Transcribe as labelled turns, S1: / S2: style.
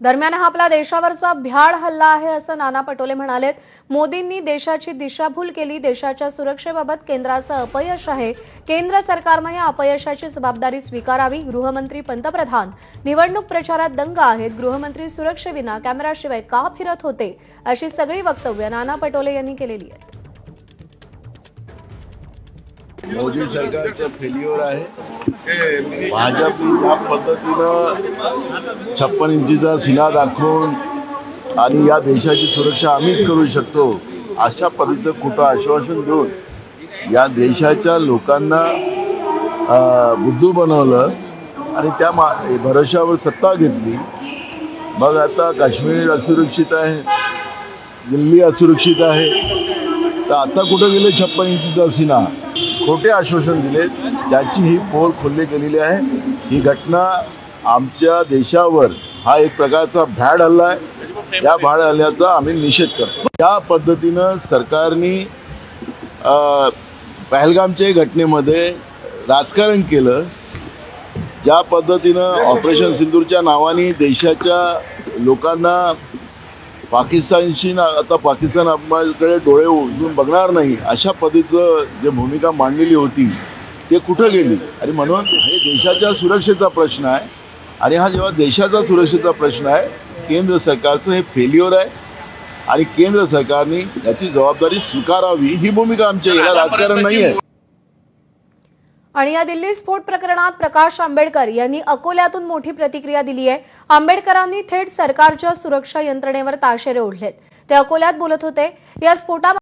S1: दरम्यान हा आपला देशावरचा भ्याड हल्ला आहे असं नाना पटोले म्हणालेत. मोदींनी देशाची दिशाभूल केली देशाच्या सुरक्षेबाबत केंद्राचं अपयश आहे. केंद्र सरकारनं या अपयशाची जबाबदारी स्वीकारावी गृहमंत्री पंतप्रधान. निवडणूक प्रचारात दंग आहेत गृहमंत्री सुरक्षेविना कॅमेराशिवाय का फिरत होते? अशी सगळी वक्तव्य नाना पटोले यांनी केलेली आहेत.
S2: मोदी सरकारचं फेल्युअर आहे. भाजप ज्या पद्धतीनं छप्पन इंचीचा सिना दाखवून आणि या देशाची सुरक्षा आम्हीच करू शकतो अशा पद्धतीचं खोटं आश्वासन देऊन या देशाच्या लोकांना बुद्धू बनवलं आणि त्या मा भरोशावर सत्ता घेतली. मग आता काश्मीर असुरक्षित आहे दिल्ली असुरक्षित आहे. तर आता कुठं गेले छप्पन इंचीचा सिना खोटे आश्वासन दिले त्याची ही पोल खोलली गेलेली आहे. ही घटना आमच्या देशावर हा एक प्रकारचा भ्याड हल्ला आहे. या भाड हल्ल्याचा आम्ही निषेध करतो. त्या पद्धतीनं सरकारने पहलगामच्या घटनेमध्ये राजकारण केलं. ज्या पद्धतीनं ऑपरेशन सिंदूरच्या नावाने देशाच्या लोकांना पाकिस्तानशी ना आता पाकिस्तान आपल्याकडे डोळे उचलून बघणार नाही. अशा पद्धतीचं जे भूमिका मांडलेली होती ते कुठं गेली? आणि म्हणून हे देशाच्या सुरक्षेचा प्रश्न आहे. आणि हा जेव्हा देशाचा सुरक्षेचा प्रश्न आहे केंद्र सरकारचं हे फेल्युअर आहे. आणि केंद्र सरकारने याची जबाबदारी स्वीकारावी ही भूमिका आमच्या याला राजकारण नाही आहे
S1: आणि या दिल्ली स्फोट प्रकरणात प्रकाश आंबेडकर यांनी अकोल्यातून मोठी प्रतिक्रिया दिली आहे. आंबेडकरांनी थेट सरकारच्या सुरक्षा यंत्रणेवर ताशेरे ओढलेत. ते अकोल्यात बोलत होते या स्फोटा